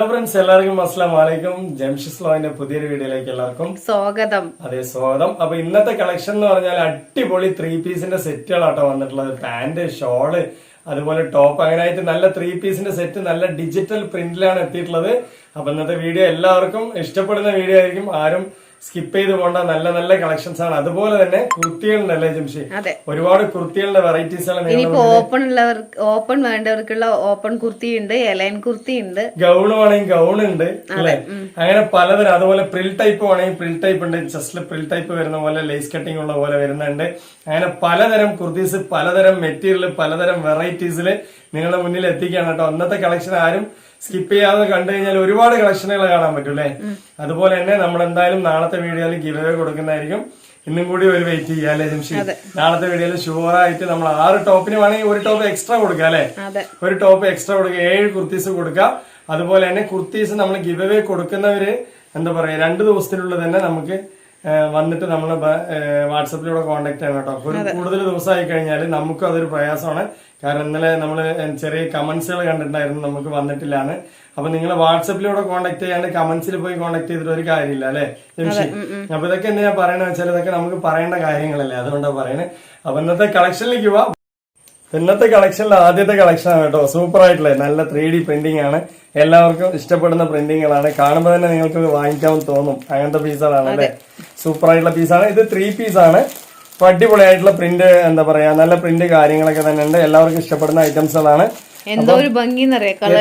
Hello friends എല്ലാവർക്കും അസ്സാം വലൈക്കും ജംഷിസ് ലോയിന്റെ പുതിയൊരു വീഡിയോയിലേക്ക് എല്ലാവർക്കും സ്വാഗതം. അതെ സ്വാഗതം. അപ്പൊ ഇന്നത്തെ കളക്ഷൻ എന്ന് പറഞ്ഞാൽ അടിപൊളി ത്രീ പീസിന്റെ സെറ്റുകളാട്ടോ വന്നിട്ടുള്ളത്. പാന്റ് ഷോൾ അതുപോലെ ടോപ്പ് അങ്ങനെ ആയിട്ട് നല്ല ത്രീ പീസിന്റെ സെറ്റ് നല്ല ഡിജിറ്റൽ പ്രിന്റിലാണ് എത്തിയിട്ടുള്ളത്. അപ്പൊ ഇന്നത്തെ വീഡിയോ എല്ലാവർക്കും ഇഷ്ടപ്പെടുന്ന വീഡിയോ ആയിരിക്കും. ആരും സ്കിപ്പ് ചെയ്ത് പോകേണ്ട നല്ല നല്ല കളക്ഷൻസ് ആണ്. അതുപോലെ തന്നെ കുർത്തികളുണ്ടല്ലേ ജംഷി? അതെ. ഒരുപാട് കുർത്തികളുടെ വെറൈറ്റീസ് ഇനിയിപ്പോ ഓപ്പൺ ഉള്ളവർക്ക് ഓപ്പൺ വേണ്ടവർക്കുള്ള ഓപ്പൺ കുർത്തി ഉണ്ട് എലൈൻ കുർത്തി ഉണ്ട് ഗൗൺ വേണമെങ്കിൽ ഗൗൺ ഉണ്ട് അല്ലെ? അങ്ങനെ പലതരം അതുപോലെ പ്രിൽ ടൈപ്പ് വേണമെങ്കിൽ പ്രിൽ ടൈപ്പ് ഉണ്ട്. ജസ്റ്റ് പ്രിൽ ടൈപ്പ് വരുന്ന പോലെ ലേസ് കട്ടിംഗ് ഉള്ള പോലെ വരുന്നുണ്ട്. അങ്ങനെ പലതരം കുർത്തീസ് പലതരം മെറ്റീരിയൽ പലതരം വെറൈറ്റീസിൽ നിങ്ങളുടെ മുന്നിൽ എത്തിക്കുകയാണ് കേട്ടോ. അന്നത്തെ കളക്ഷൻ ആരും സ്കിപ്പ് ചെയ്യാതെ കണ്ടു കഴിഞ്ഞാൽ ഒരുപാട് കളക്ഷനുകൾ കാണാൻ പറ്റും അല്ലേ? അതുപോലെ തന്നെ നമ്മൾ എന്തായാലും നാളത്തെ വീഡിയോയിൽ ഗിവ് അവേ കൊടുക്കുന്നതായിരിക്കും. ഇന്നും കൂടി ഒരു വെയിറ്റ് ചെയ്യാം അല്ലേ ജംഷി നാളത്തെ വീഡിയോയിൽ ഷുവർ ആയിട്ട് നമ്മൾ ആറ് ടോപ്പിന് വേണമെങ്കിൽ ഒരു ടോപ്പ് എക്സ്ട്രാ കൊടുക്കുക അല്ലെ? ഒരു ടോപ്പ് എക്സ്ട്രാ കൊടുക്കുക ഏഴ് കുർത്തീസ് കൊടുക്കുക. അതുപോലെ തന്നെ കുർത്തീസ് നമ്മൾ ഗിവ് അവേ കൊടുക്കുന്നവര് എന്താ പറയാ രണ്ട് ദിവസത്തിനുള്ളിൽ തന്നെ നമുക്ക് വന്നിട്ട് നമ്മൾ വാട്സപ്പിലൂടെ കോൺടാക്ട് ചെയ്യണം കേട്ടോ. ഒരു കൂടുതൽ ദിവസമായി കഴിഞ്ഞാൽ നമുക്കും അതൊരു പ്രയാസമാണ്. കാരണം ഇന്നലെ നമ്മൾ ചെറിയ കമന്റ്സുകൾ കണ്ടിട്ടുണ്ടായിരുന്നു നമുക്ക് വന്നിട്ടില്ലാന്ന്. അപ്പൊ നിങ്ങൾ വാട്സപ്പിലൂടെ കോൺടാക്ട് ചെയ്യാണ്ട് കമന്റ്സിൽ പോയി കോൺടാക്ട് ചെയ്തിട്ട് ഒരു കാര്യമില്ല അല്ലെ? ജംഷി? അപ്പൊ ഇതൊക്കെ എന്തിനാ പറയണെന്ന് വെച്ചാൽ ഇതൊക്കെ നമുക്ക് പറയേണ്ട കാര്യങ്ങളല്ലേ അതുകൊണ്ടാണ് പറയണേ. അപ്പൊ ഇന്നത്തെ കളക്ഷനിലേക്ക് പോവാ ഇന്നത്തെ കളക്ഷനിലെ ആദ്യത്തെ കളക്ഷൻ ആണ് കേട്ടോ. സൂപ്പർ ആയിട്ടുള്ള നല്ല ത്രീ ഡി പ്രിന്റിംഗ് ആണ്. എല്ലാവർക്കും ഇഷ്ടപ്പെടുന്ന പ്രിന്റിങ്ങുകളാണ് കാണുമ്പോൾ തന്നെ നിങ്ങൾക്ക് വാങ്ങിക്കാൻ തോന്നും. അങ്ങനത്തെ പീസുകളാണ് അല്ലെ? സൂപ്പർ ആയിട്ടുള്ള പീസാണ്. ഇത് ത്രീ പീസാണ് അപ്പോൾ അടിപൊളിയായിട്ടുള്ള പ്രിന്റ് എന്താ പറയാ നല്ല പ്രിന്റ് കാര്യങ്ങളൊക്കെ തന്നെ ഉണ്ട്. എല്ലാവർക്കും ഇഷ്ടപ്പെടുന്ന ഐറ്റംസുകളാണ് എന്തോ ഒരു ഭംഗി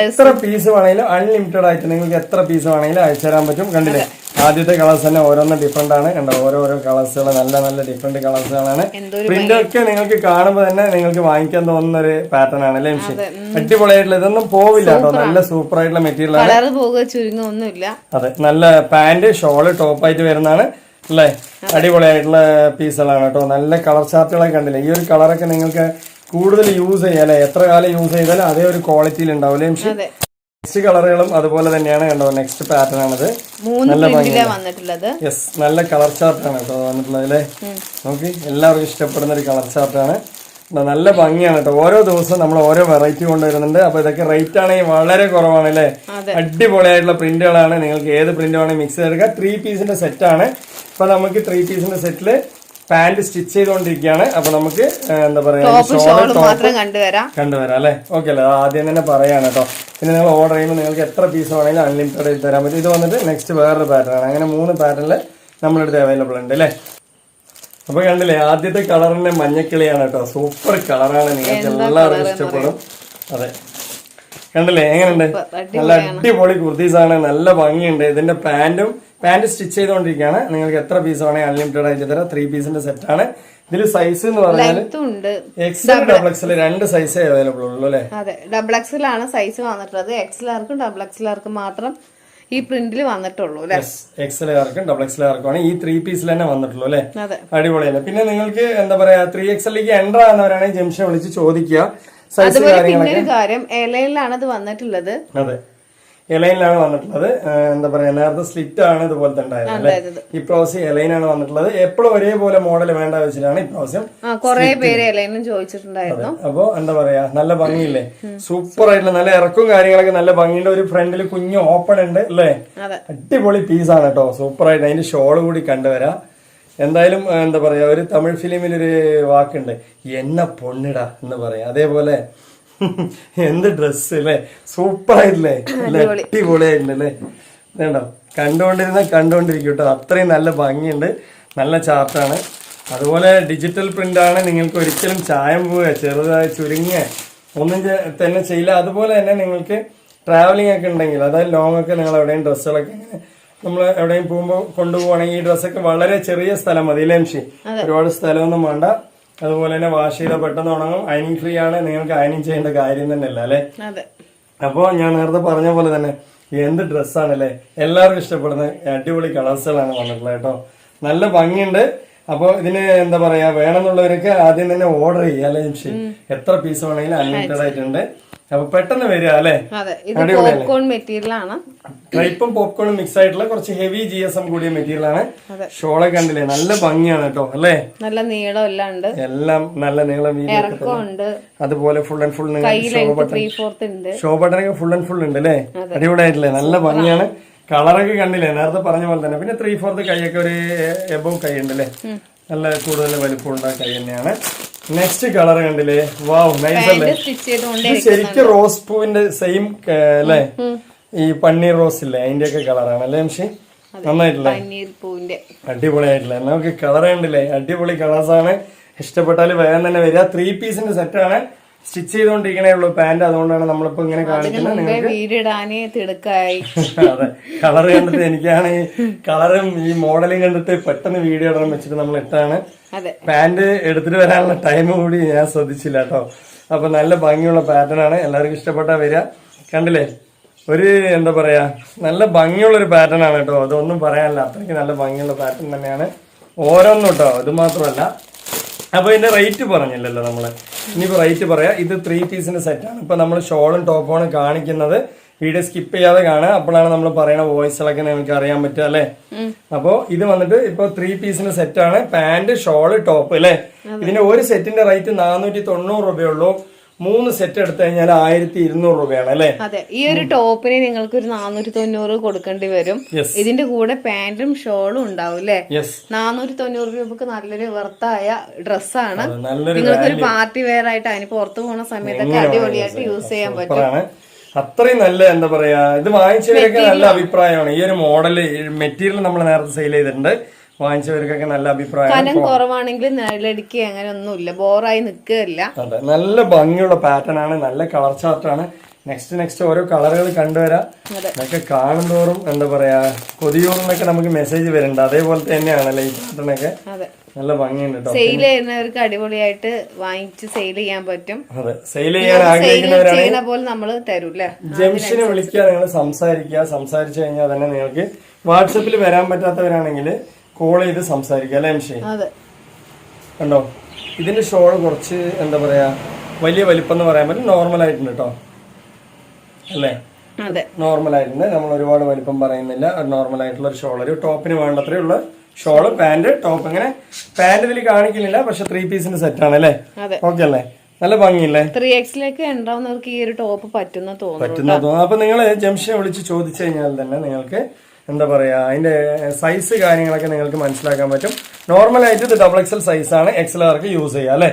എത്ര പീസ് വേണമെങ്കിലും അൺലിമിറ്റഡ് ആയിട്ട് നിങ്ങൾക്ക് എത്ര പീസ് വേണമെങ്കിലും അയച്ചു തരാൻ പറ്റും. കണ്ടില്ലേ? ആദ്യത്തെ കളേഴ്സ് തന്നെ ഓരോന്ന് ഡിഫറെന്റ് ആണ്. കണ്ടോ? ഓരോരോ കളേഴ്സുകൾ നല്ല നല്ല ഡിഫറെന്റ് കളേഴ്സുകളാണ് പ്രിന്റ് ഒക്കെ നിങ്ങൾക്ക് കാണുമ്പോൾ തന്നെ നിങ്ങൾക്ക് വാങ്ങിക്കാൻ തോന്നുന്ന ഒരു പാറ്റേൺ ആണ് അല്ലേ മിഷി? അടിപൊളിയായിട്ടുള്ള ഇതൊന്നും പോവില്ല കേട്ടോ. നല്ല സൂപ്പർ ആയിട്ടുള്ള മെറ്റീരിയൽ ആണ് അതെ നല്ല പാന്റ് ഷോൾ ടോപ്പായിട്ട് വരുന്നതാണ്. അല്ലേ? അടിപൊളിയായിട്ടുള്ള പീസുകളാണ് കേട്ടോ. നല്ല കളർ ചാർട്ടുകളൊക്കെ കണ്ടില്ലേ? ഈ ഒരു കളറൊക്കെ നിങ്ങൾക്ക് കൂടുതൽ യൂസ് ചെയ്യാം അല്ലെ? എത്ര കാലം യൂസ് ചെയ്താലും അതേ ഒരു ക്വാളിറ്റിയിൽ ഉണ്ടാവില്ലേ നെക്സ്റ്റ് കളറുകളും അതുപോലെ തന്നെയാണ് കണ്ടോ? നെക്സ്റ്റ് പാറ്റേൺ ആണത്. നല്ല യെസ് നല്ല കളർ ചാർട്ടാണ് കേട്ടോ വന്നിട്ടുള്ളത് അല്ലേ? നോക്കി എല്ലാവർക്കും ഇഷ്ടപ്പെടുന്ന ഒരു കളർ ചാർട്ടാണ്. നല്ല ഭംഗിയാണ് കേട്ടോ. ഓരോ ദിവസവും നമ്മൾ ഓരോ വെറൈറ്റി കൊണ്ടുവരുന്നുണ്ട്. അപ്പൊ ഇതൊക്കെ റേറ്റ് ആണെങ്കിൽ വളരെ കുറവാണ് അല്ലേ? അടിപൊളിയായിട്ടുള്ള പ്രിന്റുകളാണ് നിങ്ങൾക്ക് ഏത് പ്രിന്റ് വേണമെങ്കിൽ മിക്സ് ചെയ്തെടുക്കാം. ത്രീ പീസിന്റെ സെറ്റ് ഇപ്പൊ നമുക്ക് ത്രീ പീസിന്റെ സെറ്റിൽ പാന്റ് സ്റ്റിച്ച് ചെയ്തുകൊണ്ടിരിക്കുകയാണ് അപ്പൊ നമുക്ക് എന്താ പറയാ കണ്ടുവരാം. കണ്ടുവരാം അല്ലേ? ഓക്കെ അല്ലേ ആദ്യം തന്നെ പറയാണ് കേട്ടോ. പിന്നെ നിങ്ങൾ ഓർഡർ ചെയ്യുമ്പോൾ നിങ്ങൾക്ക് എത്ര പീസ് വേണമെങ്കിലും അൺലിമിറ്റഡ് ആയിട്ട് തരാൻ പറ്റും. ഇത് വന്നിട്ട് നെക്സ്റ്റ് വേറൊരു പാറ്റേൺ ആണ്. അങ്ങനെ മൂന്ന് പാറ്റേണിൽ നമ്മളെടുത്ത് അവൈലബിൾ ഉണ്ട് അല്ലേ? അപ്പൊ കണ്ടില്ലേ ആദ്യത്തെ കളറിന്റെ മഞ്ഞക്കിളിയാണ് കേട്ടോ. സൂപ്പർ കളറാണ് നിങ്ങൾക്ക് എല്ലാവരും ഇഷ്ടപ്പെടും. അതെ. കണ്ടില്ലേ എങ്ങനെയുണ്ട്? നല്ല അടിപൊളി കുർത്തീസാണ്. നല്ല ഭംഗിയുണ്ട്. ഇതിന്റെ പാന്റും പാന്റ് സ്റ്റിച്ച് ചെയ്തുകൊണ്ടിരിക്കുകയാണ് നിങ്ങൾക്ക് എത്ര പീസ് വേണേ അൺലിമിറ്റഡ് ആയിട്ട് തരാം. ത്രീ പീസിന്റെ സെറ്റ് ആണ്. ഇതിൽ സൈസ് എന്ന് പറഞ്ഞാൽ എക്സൽ ഡബിൾ എക്സൽ രണ്ട് സൈസേ അവൈലബിൾ ഉള്ളൂ അല്ലേ? അതെ. ഡബിൾ എക്സിലാണ് സൈസ് വന്നിട്ടുള്ളത്. എക്സലാർക്കും ഡബിൾ എക്സലാർക്കും മാത്രം ഈ പ്രിന്റിൽ വന്നിട്ടുള്ളൂ അല്ലെ? എക്സലുകാർക്കും ഡബിൾ എക്സലുകാർക്കും ആണ് ഈ ത്രീ പീസിൽ തന്നെ വന്നിട്ടുള്ളൂ അല്ലെ? അതെ. അടിപൊളിയല്ലേ പിന്നെ നിങ്ങൾക്ക് എന്താ പറയാ ത്രീ എക്സലിലേക്ക് എന്റർ ആകുന്നവരാണെങ്കിൽ ജംഷൻ വിളിച്ച് ചോദിക്കുക. സൈസ് അതുപോലെ പിന്നെ ഒരു കാര്യം എലയിലാണ് ഇത് വന്നിട്ടുള്ളത്. അതെ. എലൈനിലാണ് വന്നിട്ടുള്ളത്. എന്താ പറയാ നേരത്തെ സ്ലിറ്റ് ആണ് ഇതുപോലത്തെ ഉണ്ടായത് അല്ലേ? ഇപ്രാവശ്യം എലൈനാണ് വന്നിട്ടുള്ളത്. എപ്പോഴും ഒരേപോലെ മോഡൽ വേണ്ട വെച്ചിട്ടാണ് ഇപ്രാവശ്യം കൊറേ പേര് എലൈനും ചോദിച്ചിട്ടുണ്ടായിരുന്നു. അപ്പൊ എന്താ പറയാ നല്ല ഭംഗിയില്ലേ? സൂപ്പർ ആയിട്ടുള്ള നല്ല ഇറക്കും കാര്യങ്ങളൊക്കെ നല്ല ഭംഗിയുണ്ട്. ഒരു ഫ്രണ്ടിൽ കുഞ്ഞ് ഓപ്പൺ ഉണ്ട് അല്ലേ? അടിപൊളി പീസ് ആണ് കേട്ടോ. സൂപ്പർ ആയിട്ട് അതിന്റെ ഷോൾ കൂടി കണ്ടുവരാം. എന്തായാലും എന്താ പറയാ ഒരു തമിഴ് ഫിലിമിൽ ഒരു വാക്കുണ്ട്. എന്ന പൊണ്ണിട എന്ന് പറയാം. അതേപോലെ എന്ത് ഡ്രസ് അല്ലേ സൂപ്പർ ആയിട്ടില്ലേ? അടിപൊളിയായിട്ടുണ്ടല്ലേ വേണ്ടോ കണ്ടുകൊണ്ടിരുന്ന കണ്ടുകൊണ്ടിരിക്കും കേട്ടോ. അത്രയും നല്ല ഭംഗിയുണ്ട്. നല്ല ചാർട്ടാണ് അതുപോലെ ഡിജിറ്റൽ പ്രിന്റ് ആണ്. നിങ്ങൾക്ക് ഒരിക്കലും ചായം പോവുക ചെറുതായി ചുരുങ്ങിയ ഒന്നും തന്നെ ചെയ്യില്ല. അതുപോലെ തന്നെ നിങ്ങൾക്ക് ട്രാവലിംഗ് ഒക്കെ ഉണ്ടെങ്കിൽ അതായത് ലോങ് ഒക്കെ നിങ്ങൾ എവിടെയും ഡ്രസ്സുകളൊക്കെ ഇങ്ങനെ നമ്മൾ എവിടെയും പോകുമ്പോൾ കൊണ്ടുപോകണമെങ്കിൽ ഈ ഡ്രസ്സൊക്കെ വളരെ ചെറിയ സ്ഥലം മതി ലേംഷി ഒരുപാട് സ്ഥലമൊന്നും വേണ്ട. അതുപോലെ തന്നെ വാഷ് ചെയ്താൽ പെട്ടെന്ന് ഉണങ്ങും. അയനിങ് ഫ്രീ ആണ്. നിങ്ങൾക്ക് അയനിങ് ചെയ്യേണ്ട കാര്യം തന്നെയല്ല അല്ലേ? അപ്പോൾ ഞാൻ നേരത്തെ പറഞ്ഞ പോലെ തന്നെ എന്ത് ഡ്രസ്സാണല്ലേ എല്ലാവർക്കും ഇഷ്ടപ്പെടുന്ന അടിപൊളി കളേഴ്സുകളാണ് വന്നിട്ടുള്ളത് കേട്ടോ. നല്ല ഭംഗിയുണ്ട്. അപ്പോൾ ഇതിന് എന്താ പറയാ വേണമെന്നുള്ളവർക്ക് ആദ്യം തന്നെ ഓർഡർ ചെയ്യാം അല്ലേ എത്ര പീസ് വേണമെങ്കിലും അൺലിമിറ്റഡ് ആയിട്ടുണ്ട്. അപ്പൊ പെട്ടെന്ന് വരിക അല്ലെ? അതെ ഇത് പോപ്കോൺ മെറ്റീരിയൽ ആണ്. പോപ്കോണും മിക്സ് ആയിട്ടുള്ള കുറച്ച് ഹെവി ജി എസ് എം കൂടിയ മെറ്റീരിയൽ ആണ്. ഷോളെ കണ്ടില്ലേ? നല്ല ഭംഗിയാണ് കേട്ടോ അല്ലേ? നല്ല നീളം എല്ലാം ഉണ്ട്. എല്ലാം നല്ല നീളം ഉണ്ട്. അതുപോലെ ഫുൾ ആൻഡ് ഫുൾ ഷോ ബട്ടനൊക്കെ ഫുൾ ആൻഡ് ഫുൾ ഉണ്ട്. അല്ലേ? അടിപൊളിയായിട്ടില്ലേ? നല്ല ഭംഗിയാണ്. കളറൊക്കെ കണ്ടില്ലേ? നേരത്തെ പറഞ്ഞ പോലെ തന്നെ. പിന്നെ ത്രീ ഫോർത്ത് കൈയൊക്കെ ഒരു എബോ കൈ ഉണ്ട് അല്ലേ നല്ല കൂടുതൽ വലിപ്പമുള്ള കൈ തന്നെയാണ്. നെക്സ്റ്റ് കളർ കണ്ടില്ലേ? വാവ് നൈസ് അല്ലേ? ശരിക്കും റോസ് പൂവിന്റെ സെയിം അല്ലേ? ഈ പന്നീർ റോസ് ഇല്ലേ? അതിന്റെ ഒക്കെ കളറാണ് അല്ലേ എംഷി നന്നായിട്ടില്ലേ? അടിപൊളിയായിട്ടില്ലേ? നമുക്ക് കളർ കണ്ടില്ലേ? അടിപൊളി കളേഴ്സ് ആണ്. ഇഷ്ടപ്പെട്ടാൽ വേഗം തന്നെ വരിക. ത്രീ പീസിന്റെ സെറ്റ് ആണ്. സ്റ്റിച്ച് ചെയ്തോണ്ടിരിക്കണേ ഉള്ളൂ പാന്റ് അതുകൊണ്ടാണ് നമ്മളിപ്പോ ഇങ്ങനെ കാണിക്കുന്നത്. വീടിടാന് തിടുക്കായി. അതെ കളർ കണ്ടിട്ട് എനിക്കാണ് ഈ കളറും ഈ മോഡലും കണ്ടിട്ട് പെട്ടെന്ന് വീഡിയോ ഇടണം വെച്ചിട്ട് നമ്മൾ ഇട്ടാണ്. അതെ. പാന്റ് എടുത്തിട്ട് വരാനുള്ള ടൈം കൂടി ഞാൻ ശ്രദ്ധിച്ചില്ല കേട്ടോ. അപ്പൊ നല്ല ഭംഗിയുള്ള പാറ്റേൺ ആണ്. എല്ലാവർക്കും ഇഷ്ടപ്പെട്ടാ വരിക. കണ്ടില്ലേ? ഒരു എന്താ പറയാ നല്ല ഭംഗിയുള്ള ഒരു പാറ്റേൺ ആണ് കേട്ടോ. അതൊന്നും പറയാനില്ല. അത്രയ്ക്ക് നല്ല ഭംഗിയുള്ള പാറ്റേൺ തന്നെയാണ്. ഓരോന്നും കേട്ടോ ഇത് മാത്രമല്ല. അപ്പൊ ഇതിന്റെ റേറ്റ് പറഞ്ഞില്ലല്ലോ നമ്മൾ. ഇനിയിപ്പോ റേറ്റ് പറയാം. ഇത് ത്രീ പീസിന്റെ സെറ്റാണ് ഇപ്പൊ നമ്മൾ ഷോളും ടോപ്പുമാണ് കാണിക്കുന്നത്. വീഡിയോ സ്കിപ്പ് ചെയ്യാതെ കാണുക. അപ്പോഴാണ് നമ്മൾ പറയുന്ന വോയിസുകളൊക്കെ നിങ്ങൾക്ക് അറിയാൻ പറ്റുക അല്ലേ? അപ്പോ ഇത് വന്നിട്ട് ഇപ്പൊ ത്രീ പീസിന്റെ സെറ്റാണ് പാന്റ് ഷോൾ ടോപ്പ് അല്ലേ? ഇതിന്റെ ഒരു സെറ്റിന്റെ റേറ്റ് നാനൂറ്റി തൊണ്ണൂറ് രൂപയുള്ളൂ മൂന്ന് സെറ്റ് എടുത്തു കഴിഞ്ഞാൽ ആയിരത്തി ഇരുന്നൂറ് രൂപയാണ് അല്ലേ? അതെ ഈ ഒരു ടോപ്പിന് നിങ്ങൾക്ക് ഒരു നാനൂറ്റി തൊണ്ണൂറ് കൊടുക്കേണ്ടി വരും. ഇതിന്റെ കൂടെ പാന്റും ഷോളും ഉണ്ടാവും അല്ലേ? നാനൂറ്റി തൊണ്ണൂറ് രൂപക്ക് നല്ലൊരു വർത്തായ ഡ്രസ്സാണ്. നിങ്ങൾക്കൊരു നിങ്ങൾക്ക് ഒരു പാർട്ടി വെയർ ആയിട്ട് അതിന് പുറത്തു പോകുന്ന സമയത്തൊക്കെ അടിപൊളിയായിട്ട് യൂസ് ചെയ്യാൻ പറ്റും. അത്രയും നല്ല എന്താ പറയാ ഇത് വാങ്ങിച്ചവരൊക്കെ നല്ല അഭിപ്രായമാണ്. ഈ ഒരു മോഡൽ മെറ്റീരിയൽ നമ്മൾ നേരത്തെ സെയിൽ ചെയ്തിട്ടുണ്ട്. വാങ്ങിച്ചവർക്കൊക്കെ നല്ല അഭിപ്രായം. കനം കുറവാണെങ്കിൽ നിഴലടിക്കുക അങ്ങനെ ഒന്നുമില്ല. ബോറായി നിൽക്കുകയില്ല. അതെ. നല്ല ഭംഗിയുള്ള പാറ്റേൺ ആണ്. നല്ല കളർ ചാർട്ടാണ് നെക്സ്റ്റ് നെക്സ്റ്റ് ഓരോ കളറുകൾ കണ്ടുവരാം. അതെ. അതൊക്കെ കാണുന്തോറും എന്താ പറയാ കൊതിയോറുന്നൊക്കെ നമുക്ക് മെസ്സേജ് വരുന്നുണ്ട് അതേപോലെ തന്നെയാണല്ലേ ഈ അതെ. നല്ല ഭംഗിയുണ്ട് കേട്ടോ സെയിൽ ചെയ്യുന്നവർക്ക് അടിപൊളിയായിട്ട് വാങ്ങിച്ച് സെയിൽ ചെയ്യാൻ പറ്റും. അതെ. സെയിൽ ചെയ്യാൻ സെയിൽ ആഗ്രഹിക്കുന്നവരാണ് പോലെ നമ്മൾ തരൂല്ലേ ജംഷനെ വിളിക്കുക നിങ്ങൾ സംസാരിക്കുക. സംസാരിച്ചു കഴിഞ്ഞാൽ തന്നെ നിങ്ങൾക്ക് വാട്സപ്പിൽ വരാൻ പറ്റാത്തവരാണെങ്കിൽ കോൾ ചെയ്ത് സംസാരിക്കുക അല്ലേ മിഷേ കണ്ടോ? ഇതിന്റെ ഷോൾ കുറച്ച് എന്താ പറയാ വലിയ വലിപ്പം എന്ന് പറയാൻ പറ്റും നോർമൽ ആയിട്ടുണ്ട് കേട്ടോ അല്ലേ? നോർമൽ ആയിട്ടുണ്ട് നമ്മൾ ഒരുപാട് വലിപ്പം പറയുന്നില്ല. നോർമൽ ആയിട്ടുള്ള ഒരു ഷോൾ ഒരു ടോപ്പിന് വേണ്ടത്രയുള്ള ഷോൾ പാന്റ് ടോപ്പ്. അങ്ങനെ പാന്റ് ഇതിൽ കാണിക്കുന്നില്ല പക്ഷെ ത്രീ പീസിന്റെ സെറ്റ് ആണ് അല്ലേ ഓക്കെ അല്ലേ? നല്ല ഭംഗിയില്ലേ? ത്രീ എക്സിലേക്ക് ഉണ്ടാവുന്നവർക്ക് ഈ ഒരു ടോപ്പ് പറ്റുന്ന തോന്നുന്നു പറ്റുന്ന തോന്നുന്നു അപ്പൊ നിങ്ങൾ ജംഷനെ വിളിച്ച് ചോദിച്ചു കഴിഞ്ഞാൽ തന്നെ നിങ്ങൾക്ക് എന്താ പറയാ അതിന്റെ സൈസ് കാര്യങ്ങളൊക്കെ നിങ്ങൾക്ക് മനസ്സിലാക്കാൻ പറ്റും. നോർമൽ ആയിട്ട് ഇത് ഡബിൾ എക്സൽ സൈസ് ആണ്. എക്സൽ ആർക്ക് യൂസ് ചെയ്യാം അല്ലെ?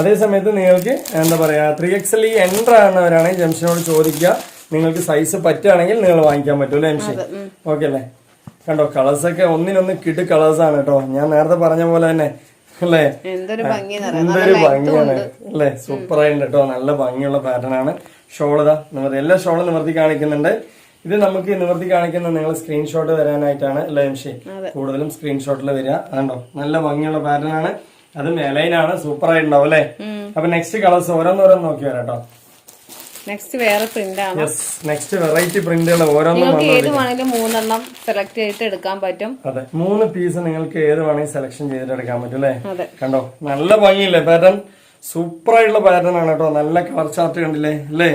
അതേസമയത്ത് നിങ്ങൾക്ക് എന്താ പറയാ ത്രീ എക്സൽ ഈ എൻട്രർ ആകുന്നവരാണെങ്കിൽ ജംഷനോട് ചോദിക്കുക. നിങ്ങൾക്ക് സൈസ് പറ്റുകയാണെങ്കിൽ നിങ്ങൾ വാങ്ങിക്കാൻ പറ്റും അല്ലെ ജംഷൻ ഓക്കെ അല്ലേ? കണ്ടോ കളേഴ്സൊക്കെ ഒന്നിനൊന്ന് കിട് കളേഴ്സാണ് ആണ് കേട്ടോ. ഞാൻ നേരത്തെ പറഞ്ഞ പോലെ തന്നെ അല്ലേ? എന്തൊരു ഭംഗി എന്തൊരു ഭംഗിയാണ്. അല്ലേ? സൂപ്പർ ആയിട്ട് കേട്ടോ. നല്ല ഭംഗിയുള്ള പാറ്റേൺ ആണ്. ഷോൾ ഇതാ നിവർത്തി. എല്ലാ ഷോളും നിവർത്തി കാണിക്കുന്നുണ്ട്. ഇത് നമുക്ക് നിവർത്തി കാണിക്കുന്ന നിങ്ങൾ സ്ക്രീൻഷോട്ട് വരാനായിട്ടാണ് അല്ലേ എംഷി? കൂടുതലും സ്ക്രീൻഷോട്ടിൽ വരിക. അതുണ്ടോ നല്ല ഭംഗിയുള്ള പാറ്റേൺ ആണ്. അത് എലൈനാണ് സൂപ്പർ ആയിട്ടുണ്ടാവും അല്ലേ? അപ്പൊ നെക്സ്റ്റ് കളേഴ്സ് ഓരോന്നോരോന്ന് നോക്കി വരാം കേട്ടോ. നെക്സ്റ്റ് വേറെ പ്രിന്റ് ആണ്? യെസ് നെക്സ്റ്റ് വെറൈറ്റി പ്രിന്റുകൾ ഓരോന്നും ഏത് വേണമെങ്കിലും മൂന്നെണ്ണം സെലക്ട് ചെയ്തിട്ട് എടുക്കാൻ പറ്റും. അതെ മൂന്ന് പീസ് നിങ്ങൾക്ക് ഏത് വേണമെങ്കിൽ സെലക്ഷൻ ചെയ്തിട്ട് എടുക്കാൻ പറ്റും അല്ലേ? കണ്ടോ? നല്ല ഭംഗിയില്ലേ? പാറ്റേൺ സൂപ്പർ ആയിട്ടുള്ള പാറ്റേൺ ആണ് കേട്ടോ. നല്ല കളർ ചാർട്ട് കണ്ടില്ലേ? അല്ലേ?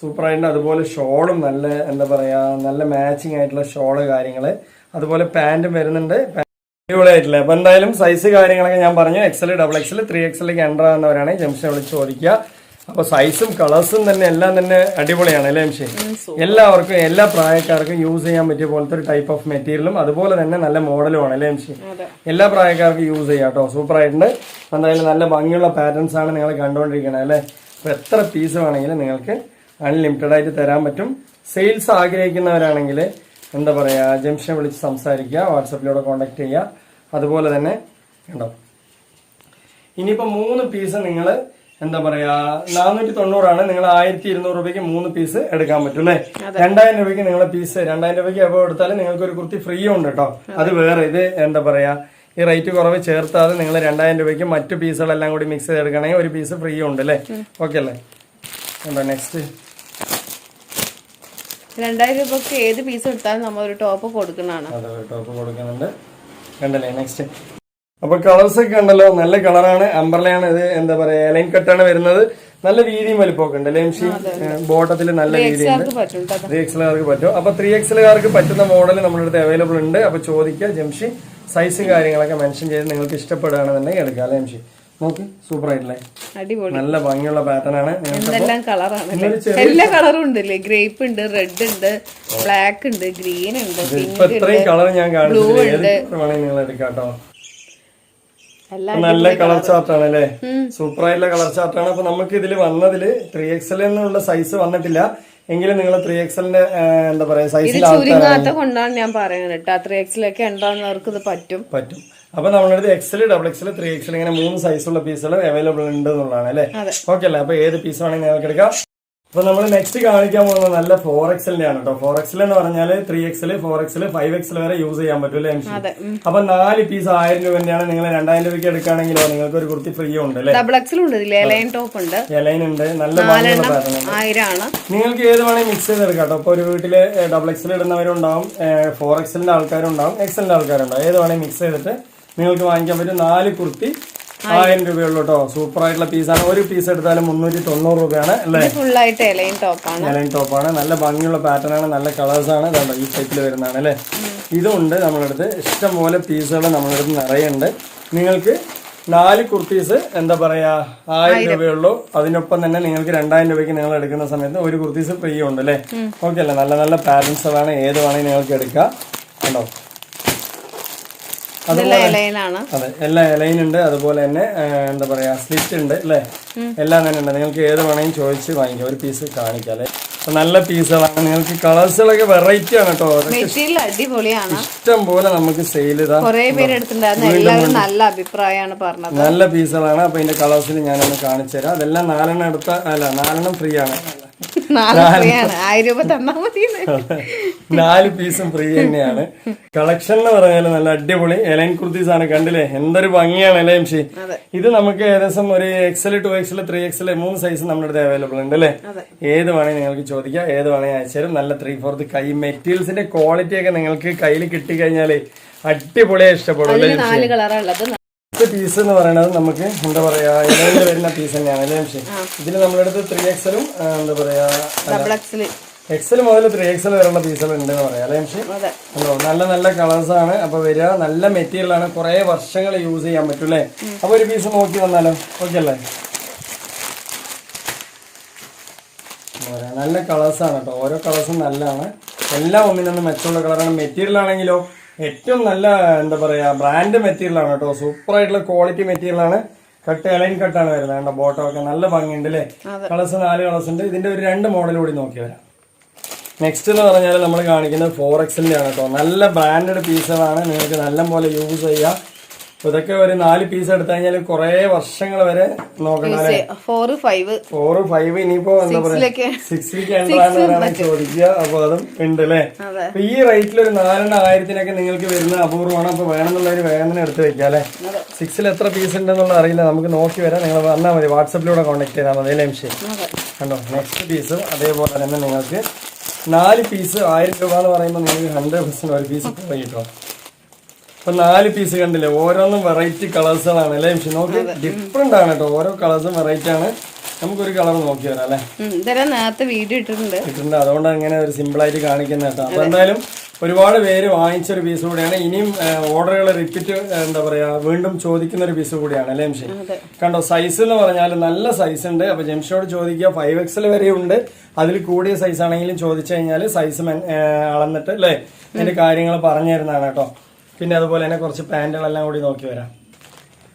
സൂപ്പർ ആയിട്ടുണ്ട് അതുപോലെ ഷോളും നല്ല എന്താ പറയാ നല്ല മാച്ചിങ് ആയിട്ടുള്ള ഷോൾ കാര്യങ്ങൾ. അതുപോലെ പാന്റും വരുന്നുണ്ട്. അടിപൊളിയായിട്ടില്ലേ? അപ്പൊ എന്തായാലും സൈസ് കാര്യങ്ങളൊക്കെ ഞാൻ പറഞ്ഞു. എക്സൽ ഡബിൾ എക്സൽ ത്രീ എക്സലിലേക്ക് എന്റർ ആകുന്നവരാണെങ്കിൽ ജംഷനെ വിളിച്ച് ചോദിക്കുക. അപ്പൊ സൈസും കളേഴ്സും തന്നെ എല്ലാം തന്നെ അടിപൊളിയാണ് അല്ലേ ജംഷെ എല്ലാവർക്കും എല്ലാ പ്രായക്കാർക്കും യൂസ് ചെയ്യാൻ പറ്റിയ പോലത്തെ ഒരു ടൈപ്പ് ഓഫ് മെറ്റീരിയലും അതുപോലെ തന്നെ നല്ല മോഡലും ആണ് അല്ലേ അതെ. എല്ലാ പ്രായക്കാർക്കും യൂസ് ചെയ്യാം കേട്ടോ സൂപ്പർ ആയിട്ടുണ്ട്. എന്തായാലും നല്ല ഭംഗിയുള്ള പാറ്റേൺസ് ആണ് നിങ്ങൾ കണ്ടുകൊണ്ടിരിക്കുന്നത് അല്ലേ? അപ്പൊ എത്ര പീസ് വേണമെങ്കിലും നിങ്ങൾക്ക് അൺലിമിറ്റഡ് ആയിട്ട് തരാൻ പറ്റും. സെയിൽസ് ആഗ്രഹിക്കുന്നവരാണെങ്കിൽ എന്താ പറയാ ജംഷനെ വിളിച്ച് സംസാരിക്കുക വാട്സപ്പിലൂടെ കോൺടാക്ട് ചെയ്യുക. അതുപോലെ തന്നെ ഉണ്ടോ ഇനിയിപ്പോ മൂന്ന് പീസ് നിങ്ങൾ എന്താ പറയാ നാനൂറ്റി തൊണ്ണൂറാണ് നിങ്ങൾ ആയിരത്തി ഇരുന്നൂറ് രൂപയ്ക്ക് മൂന്ന് പീസ് എടുക്കാൻ പറ്റും അല്ലേ? രണ്ടായിരം രൂപയ്ക്ക് നിങ്ങളെ പീസ് രണ്ടായിരം രൂപയ്ക്ക് എബോ എടുത്താലും നിങ്ങൾക്ക് ഒരു കുർത്തി ഫ്രീ ഉണ്ട് കേട്ടോ. അത്. വേറെ ഇത് എന്താ പറയാ ഈ റേറ്റ് കുറവ് ചേർത്താതെ നിങ്ങൾ രണ്ടായിരം രൂപയ്ക്ക് മറ്റു പീസുകളെല്ലാം കൂടി മിക്സ് ചെയ്തെടുക്കണമെങ്കിൽ ഒരു പീസ് ഫ്രീ ഉണ്ട് അല്ലേ? ഓക്കെ അല്ലേ? ഉണ്ടോ നെക്സ്റ്റ് രണ്ടായിരം രൂപക്ക് ഏത് പീസ് എടുത്താലും നമ്മൾ ഒരു ടോപ്പ് കൊടുക്കുന്നതാണ്. അതെ ടോപ്പ് കൊടുക്കുന്നുണ്ട്. കണ്ടല്ലേ? നെക്സ്റ്റ് അപ്പൊ കളേഴ്സ് ഒക്കെ ഉണ്ടല്ലോ. നല്ല കളറാണ് അമ്പർലയാണ് ഇത് എന്താ പറയാ ലൈൻ കട്ടാണ് വരുന്നത്. നല്ല വീതിയും വലിപ്പമൊക്കെ ഉണ്ട് ലെംഷി ബോട്ടത്തിൽ നല്ല രീതിയുണ്ട് ത്രീ എക്സലുകാർക്ക് പറ്റും അപ്പൊ ത്രീ എക്സലുകാർക്ക് പറ്റുന്ന മോഡൽ നമ്മുടെ അടുത്ത് അവൈലബിൾ ഉണ്ട്. അപ്പൊ ചോദിക്കുക ജംഷി. സൈസ് കാര്യങ്ങളൊക്കെ മെൻഷൻ ചെയ്ത് നിങ്ങൾക്ക് ഇഷ്ടപ്പെടുകയാണെന്നുണ്ടെങ്കിൽ എടുക്കാം അല്ലേ ജംഷി നോക്ക് സൂപ്പർ ആയിട്ടില്ലേ? നല്ല ഭംഗിയുള്ള പാറ്റേൺ ആണ്. എന്തെല്ലാം കളറാണ് എല്ലാ കളറും ഉണ്ട് ഇല്ലേ ഗ്രേപ്പ് ഉണ്ട് റെഡ് ഉണ്ട് ബ്ലാക്ക് ഉണ്ട് ഗ്രീൻ ഉണ്ട് ഇത്രയും കളർ ഞാൻ വേണമെങ്കിൽ നിങ്ങൾ എടുക്കാം കേട്ടോ. എല്ലാം നല്ല കളർ ചാർട്ടാണ് അല്ലേ സൂപ്പർ ആയിട്ടുള്ള കളർ ചാർട്ടാണ് അപ്പൊ നമുക്ക് ഇതിൽ വന്നതിൽ ത്രീ എക്സൽ എന്നുള്ള സൈസ് വന്നിട്ടില്ല. എങ്കിലും നിങ്ങൾ ത്രീ എക്സലിന്റെ എന്താ പറയാ സൈസിൽ കൊണ്ടാണ് ഞാൻ പറയുന്നത് കേട്ടോ. ത്രീ എക്സലൊക്കെ ഉണ്ടാകുന്നവർക്ക് ഇത് പറ്റും. പറ്റും. അപ്പൊ നമ്മളടുത്ത് XL double XL three XL ഇങ്ങനെ മൂന്ന് സൈസുള്ള പീസുകൾ അവൈലബിൾ ഉണ്ട് എന്നുള്ളതാണ് അല്ലേ? ഓക്കെ അല്ലേ? അപ്പൊ ഏത് പീസ് വേണമെങ്കിൽ നിങ്ങൾക്ക് എടുക്കാം അപ്പൊ നമ്മൾ നെക്സ്റ്റ് കാണിക്കാൻ പോകുന്നത് നല്ല ഫോർ എക്സലിന്റെ ആണ് കേട്ടോ ഫോർ എക്സൽ എന്ന് പറഞ്ഞാൽ three XL four XL five XL വരെ യൂസ് ചെയ്യാൻ പറ്റും അല്ലേ എം അപ്പൊ നാല് പീസ് ആയിരം രൂപന്റെയാണ് നിങ്ങൾ രണ്ടായിരം രൂപയ്ക്ക് എടുക്കുകയാണെങ്കിലോ നിങ്ങൾക്ക് ഒരു കുർത്തി ഫ്രീ ഉണ്ട് ഡബിൾ ഉണ്ട് ഇതില്ലേ ലൈൻ ടോപ്പ് ഉണ്ട്. എലൈൻ ഉണ്ട് നല്ല നിങ്ങൾക്ക് ഏത് വേണമെങ്കിൽ മിക്സ് ചെയ്തെടുക്കാം കേട്ടോ ഇപ്പൊ ഒരു വീട്ടിൽ ഡബിൾ എക്സൽ ഇടുന്നവരുണ്ടാവും ഫോർ എക്സലിന്റെ ആൾക്കാരുണ്ടാവും എക്സലിന്റെ ആൾക്കാരുണ്ടാവും. ഏത് വേണമെങ്കിൽ മിക്സ് ചെയ്തിട്ട് നിങ്ങൾക്ക് വാങ്ങിക്കാൻ പറ്റും നാല് കുർത്തി ആയിരം രൂപയുള്ളൂ കേട്ടോ സൂപ്പർ ആയിട്ടുള്ള പീസാണ് ഒരു പീസ് എടുത്താലും മുന്നൂറ്റി തൊണ്ണൂറ് രൂപയാണ് അല്ലേ? ഫുള്ളായിട്ട് ഇലയും ടോപ്പാണ് ഇലയും ടോപ്പാണ് നല്ല ഭംഗിയുള്ള പാറ്റേൺ ആണ്. നല്ല കളേഴ്സ് ആണ്. ഇതുണ്ടോ ഈ ടൈപ്പിൽ വരുന്നതാണ് അല്ലേ? ഇതുണ്ട് നമ്മളടുത്ത്. ഇഷ്ടം പോലെ പീസുകൾ നമ്മളടുത്ത് നിറയുണ്ട്. നിങ്ങൾക്ക് നാല് കുർത്തീസ് എന്താ പറയാ ആയിരം രൂപയുള്ളൂ. അതിനൊപ്പം തന്നെ നിങ്ങൾക്ക് രണ്ടായിരം രൂപയ്ക്ക് നിങ്ങൾ എടുക്കുന്ന സമയത്ത് ഒരു കുർത്തീസ് ഫ്രീ ഉണ്ട് അല്ലേ? ഓക്കെ അല്ലേ? നല്ല നല്ല പാരൻസുകളാണ് ഏത് വേണമെങ്കിൽ നിങ്ങൾക്ക് എടുക്കാം. കണ്ടോ? അതെ എല്ലാ ഇലയും ഉണ്ട് അതുപോലെ തന്നെ എന്താ പറയാ സ്ലിറ്റ് ഉണ്ട് അല്ലേ? എല്ലാം തന്നെ ഉണ്ട്. നിങ്ങൾക്ക് ഏത് വേണമെങ്കിലും ചോദിച്ച് വാങ്ങിക്കാം. ഒരു പീസ് കാണിക്കാം അല്ലേ? നല്ല പീസുകളാണ് നിങ്ങൾക്ക് കളേഴ്സുകളൊക്കെ വെറൈറ്റി ആണ് കേട്ടോ. മെറ്റീരിയൽ അടിപൊളിയാണ്. ഇഷ്ടം പോലെ നമുക്ക് സെയിൽ ചെയ്താൽ കുറെ നല്ല അഭിപ്രായമാണ് പറഞ്ഞത്. നല്ല പീസുകളാണ് അപ്പൊ ഇതിന്റെ കളേഴ്സിൽ ഞാനൊന്ന് കാണിച്ചു തരാം അതെല്ലാം നാലെണ്ണം എടുത്ത അല്ല നാലെണ്ണം ഫ്രീ ആണ്. നാല് പീസും ഫ്രീ തന്നെയാണ്. കളക്ഷൻ എന്ന് പറഞ്ഞാൽ നല്ല അടിപൊളി എലൈൻ കുർത്തീസ് ആണ്. കണ്ടില്ലേ? എന്തൊരു ഭംഗിയാണ് അതെ. ഇത് നമുക്ക് ഏകദേശം ഒരു XL two XL three XL മൂന്ന് സൈസ് നമ്മുടെ അടുത്ത് അവൈലബിൾ ഉണ്ട് അല്ലേ? ഏത് വേണേ നിങ്ങൾക്ക് ചോദിക്കാം. ഏത് വേണേ അയച്ചുതരും നല്ല ത്രീ ഫോർത്ത് കൈ മെറ്റീരിയൽസിന്റെ ക്വാളിറ്റി ഒക്കെ നിങ്ങൾക്ക് കയ്യിൽ കിട്ടിക്കഴിഞ്ഞാൽ അടിപൊളിയായി ഇഷ്ടപ്പെടും അല്ലേ പീസ് എന്ന് പറയുന്നത് നമുക്ക് എന്താ പറയാ ഇലയിൽ വരുന്ന പീസ് തന്നെയാണ് അല്ലേ പക്ഷേ ഇതിൽ നമ്മളെടുത്ത് ത്രീ എക്സലും എന്താ പറയാ എക്സൽ മുതൽ ത്രീ എക്സൽ വരെയുള്ള പീസുകൾ ഉണ്ടെന്ന് പറയാം അല്ലേ പക്ഷേ അതെ. ഹലോ നല്ല നല്ല കളേഴ്സ് ആണ്. അപ്പൊ വരിക നല്ല മെറ്റീരിയൽ ആണ്. കുറെ വർഷങ്ങൾ യൂസ് ചെയ്യാൻ പറ്റും അല്ലേ? അപ്പൊ ഒരു പീസ് നോക്കി വന്നാലോ? ഓക്കെ അല്ലേ. നല്ല കളേഴ്സ് ആണ് കേട്ടോ ഓരോ കളേഴ്സും നല്ലതാണ്. എല്ലാം ഒന്നിനൊന്നും മെച്ചമുള്ള കളറാണ് മെറ്റീരിയൽ ആണെങ്കിലോ ഏറ്റവും നല്ല എന്താ പറയാ ബ്രാൻഡ് മെറ്റീരിയലാണ് കേട്ടോ. സൂപ്പർ ആയിട്ടുള്ള ക്വാളിറ്റി മെറ്റീരിയലാണ് കട്ട് എലൈൻ കട്ടാണ് വരുന്നത്. കണ്ടോ ബോട്ടം ഒക്കെ നല്ല ഭംഗിയുണ്ട് അല്ലേ? കളേഴ്സ് നാല് കളേഴ്സ് ഉണ്ട്. ഇതിന്റെ ഒരു രണ്ട് മോഡൽ കൂടി നോക്കി വരാം. നെക്സ്റ്റ് എന്ന് പറഞ്ഞാൽ നമ്മൾ കാണിക്കുന്നത് ഫോർ എക്സലിന്റെ ആണ് കേട്ടോ. നല്ല ബ്രാൻഡഡ് പീസുകളാണ് നിങ്ങൾക്ക് നല്ല പോലെ യൂസ് ചെയ്യാം. അപ്പൊ ഇതൊക്കെ ഒരു നാല് പീസ് എടുത്തു കഴിഞ്ഞാൽ കുറെ വർഷങ്ങൾ വരെ നോക്കണം ഫോർ ഫൈവ് ഫോർ ഫൈവ് ഇനിയിപ്പോ എന്താ പറയാ? സിക്സിലേക്ക് സിക്സിലേക്ക് എന്താണെന്നാണ് ചോദിക്കുക. അപ്പൊ അതും ഉണ്ട് അല്ലേ? അപ്പൊ ഈ റേറ്റിൽ ഒരു നാലെണ്ണ ആയിരത്തിനൊക്കെ നിങ്ങൾക്ക് വരുന്ന അപൂർവമാണ്. അപ്പൊ വേണമെന്നുള്ളവര് വേഗം എടുത്ത് വെക്കാം അല്ലെ. സിക്സിൽ എത്ര പീസ് ഉണ്ടെന്നുള്ള അറിയില്ല. നമുക്ക് നോക്കി വരാം. നിങ്ങൾ വന്നാൽ മതി. വാട്സപ്പിലൂടെ കോൺടാക്ട് ചെയ്താൽ മതി അല്ലേ ശരി കണ്ടോ? നെക്സ്റ്റ് പീസ് അതേപോലെ തന്നെ നിങ്ങൾക്ക് നാല് പീസ് ആയിരം രൂപ എന്ന് പറയുമ്പോൾ നിങ്ങൾക്ക് ഹൺഡ്രഡ് പെർസെന്റ് ഒരു പീസ് കിട്ടും. അപ്പൊ നാല് പീസ് കണ്ടില്ലേ? ഓരോന്നും വെറൈറ്റി കളേഴ്സുകളാണ് അല്ലേ മിഷി നോക്കി ഡിഫറെന്റ് ആണ് കേട്ടോ. ഓരോ കളേഴ്സും വെറൈറ്റി ആണ്. നമുക്കൊരു കളർ നോക്കി വരാം അല്ലേ? നേരത്തെ വീഡിയോ ഇട്ടിട്ടുണ്ട്. ഇട്ടിട്ടുണ്ട്. അതുകൊണ്ടാണ് ഇങ്ങനെ ഒരു സിമ്പിൾ ആയിട്ട് കാണിക്കുന്നത് കേട്ടോ. അപ്പൊ എന്തായാലും ഒരുപാട് പേര് വാങ്ങിച്ച ഒരു പീസ് കൂടിയാണ്. ഇനിയും ഓർഡറുകൾ റിപ്പീറ്റ് എന്താ പറയാ വീണ്ടും ചോദിക്കുന്ന ഒരു പീസ് കൂടിയാണ് അല്ലേ ജംഷി കണ്ടോ സൈസ് എന്ന് പറഞ്ഞാൽ നല്ല സൈസ് ഉണ്ട്. അപ്പൊ ജംഷിയോട് ചോദിക്കുക ഫൈവ് എക്സൽ വരെ ഉണ്ട്. അതിൽ കൂടിയ സൈസ് ആണെങ്കിലും ചോദിച്ചു കഴിഞ്ഞാൽ സൈസ് അളന്നിട്ട് അല്ലേ? അതിന്റെ കാര്യങ്ങൾ പറഞ്ഞു തരുന്നതാണ് കേട്ടോ. പിന്നെ അതുപോലെ തന്നെ കുറച്ച് പാന്റുകളെല്ലാം കൂടി നോക്കി വരാം.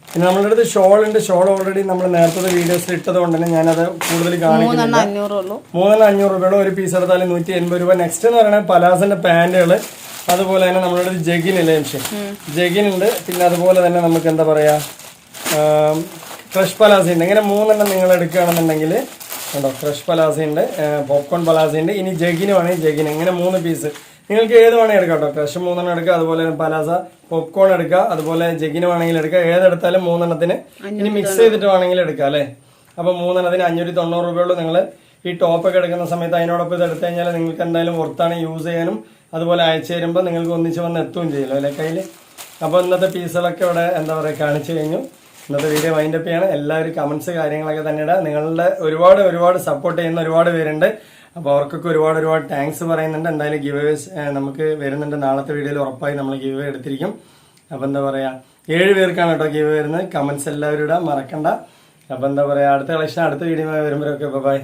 പിന്നെ നമ്മളുടെ അടുത്ത് ഷോൾ ഉണ്ട് ഷോൾ ഓൾറെഡി നമ്മൾ നേരത്തെ വീഡിയോസിൽ ഇട്ടത് കൊണ്ട് തന്നെ ഞാനത് കൂടുതൽ കാണിക്കുന്നില്ല. മൂന്നെണ്ണം അഞ്ഞൂറ് രൂപയുടെ ഒരു പീസ് എടുത്താൽ നൂറ്റി എൺപത് രൂപ. നെക്സ്റ്റ് എന്ന് പറയുന്നത് പലാസിന്റെ പാന്റുകൾ അതുപോലെ തന്നെ നമ്മളുടെ ജഗിൻ ഇല്ലേ ജഗിൻ ഉണ്ട് പിന്നെ അതുപോലെ തന്നെ നമുക്ക് എന്താ പറയാ ഫ്രഷ് പലാസി ഉണ്ട് ഇങ്ങനെ മൂന്നെണ്ണം നിങ്ങൾ എടുക്കുകയാണെന്നുണ്ടെങ്കിൽ ഉണ്ടോ ക്രഷ് പലാസി ഉണ്ട് പോപ്കോൺ പലാസി ഉണ്ട് ഇനി ജഗിനുമാണ് ജഗിൻ ജഗിന്. ഇങ്ങനെ മൂന്ന് പീസ് നിങ്ങൾക്ക് ഏത് വേണമെങ്കിൽ എടുക്കാം കേട്ടോ. ക്രഷ് മൂന്നെണ്ണം എടുക്കുക അതുപോലെ പലാസ പോപ്കോൺ എടുക്കുക അതുപോലെ ജഗിന് വേണമെങ്കിൽ എടുക്കുക. ഏതെടുത്താലും മൂന്നെണ്ണത്തിന് ഇനി മിക്സ് ചെയ്തിട്ട് വേണമെങ്കിൽ എടുക്കാം അല്ലേ? അപ്പൊ മൂന്നെണ്ണത്തിന് അഞ്ഞൂറ്റി തൊണ്ണൂറ് രൂപയുള്ളൂ നിങ്ങൾ ഈ ടോപ്പൊക്കെ എടുക്കുന്ന സമയത്ത് അതിനോടൊപ്പം ഇത് എടുത്തു കഴിഞ്ഞാൽ നിങ്ങൾക്ക് എന്തായാലും പുറത്താണ് യൂസ് ചെയ്യാനും. അതുപോലെ അയച്ചു തരുമ്പോൾ നിങ്ങൾക്ക് ഒന്നിച്ച് വന്ന് എത്തുകയും ചെയ്യല്ലോ അല്ലെ കയ്യിൽ അപ്പോൾ ഇന്നത്തെ പീസുകളൊക്കെ ഇവിടെ എന്താ പറയുക കാണിച്ചു കഴിഞ്ഞു. ഇന്നത്തെ വീഡിയോ വൈൻഡപ്പ് ചെയ്യാണ്. എല്ലാവരും കമന്റ്സ് കാര്യങ്ങളൊക്കെ തന്നെ ഇടാം. നിങ്ങളുടെ ഒരുപാട് ഒരുപാട് സപ്പോർട്ട് ചെയ്യുന്ന ഒരുപാട് പേരുണ്ട്. അപ്പോൾ അവർക്കൊക്കെ ഒരുപാട് ഒരുപാട് താങ്ക്സ് പറയുന്നുണ്ട്. എന്തായാലും ഗിവ് നമുക്ക് വരുന്നുണ്ട്. നാളത്തെ വീഡിയോയിൽ ഉറപ്പായി നമ്മൾ ഗിവ് എടുത്തിരിക്കും. അപ്പോൾ എന്താ പറയാ ഏഴ് പേർക്കാണ് കേട്ടോ ഗിവ് വരുന്നത്. കമന്റ്സ് എല്ലാവരും ഇടാം മറക്കണ്ട. അപ്പോൾ എന്താ പറയാ അടുത്ത കളക്ഷൻ അടുത്ത വീഡിയോ വരുമ്പോഴൊക്കെ ബൈ